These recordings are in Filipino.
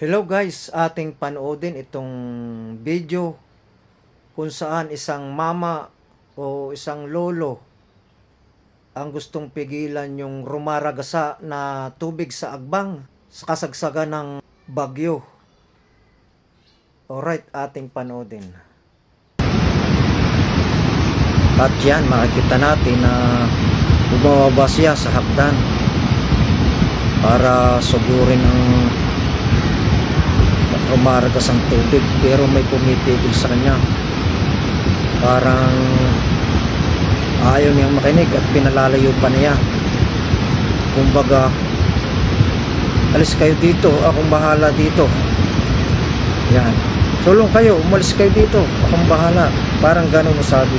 Hello guys, ating panoodin itong video kung saan isang mama o isang lolo ang gustong pigilan yung rumaragasa na tubig sa agbang sa kasagsagan ng bagyo. Alright, ating panoodin. At yan, makikita natin na bumababa siya sa hakdan para sugurin ang rumaragas ang tubig pero may pumipigil sa kanya. Parang ayaw niyang makinig at pinalalayo pa niya. Kumbaga alis kayo dito akong bahala dito. Yan. Sulong kayo umalis kayo dito akong bahala. Parang ganun mo sabi.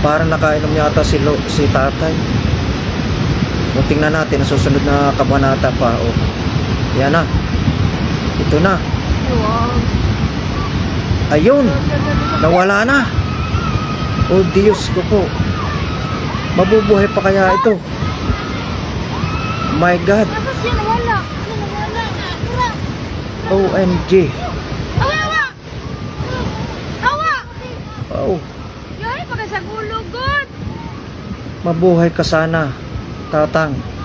Parang nakainom yata si, si tatay. Kung tingnan natin susunod na kabanata pa oh. Yan na. Ito na. Ayun. Nawala na. Oh Diyos ko po. Mabubuhay pa kaya ito? My God. Ano. OMG. Awa! Oh, mabuhay ka sana. Tatang.